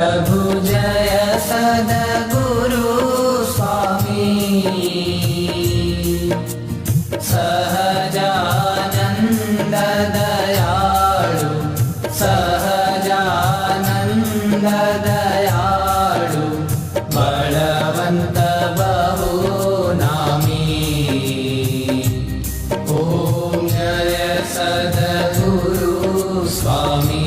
प्रभु जय सदगुरु स्वामी। सहजानन्द दयाळु सहजानन्द दयाळु बलवन्त बहु नामी ॐ जय सदगुरु स्वामी।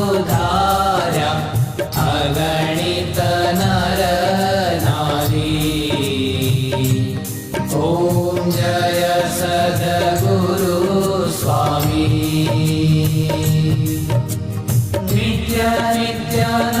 नित्य नित्यान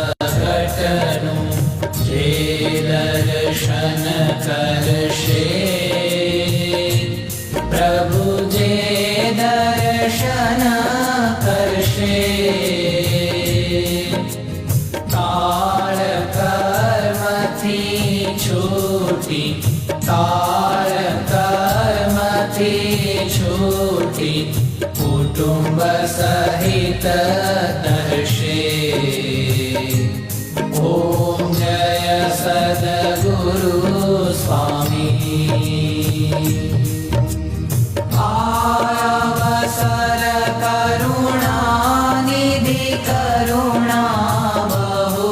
छोटी, कुटुंब सहित दर्शे ओम जय सद्गुरु स्वामी। आया बसर करुणा निधि करुणा बहु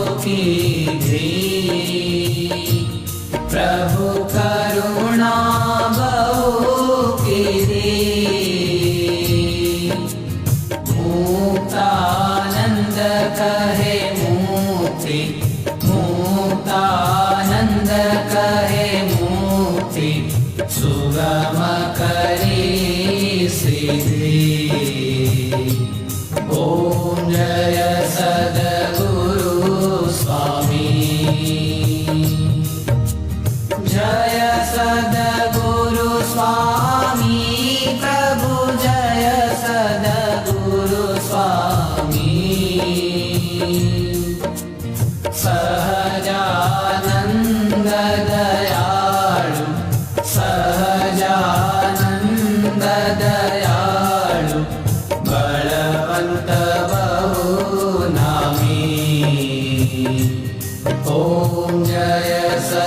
प्रभु सुगमकरी श्री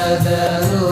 ಸದನು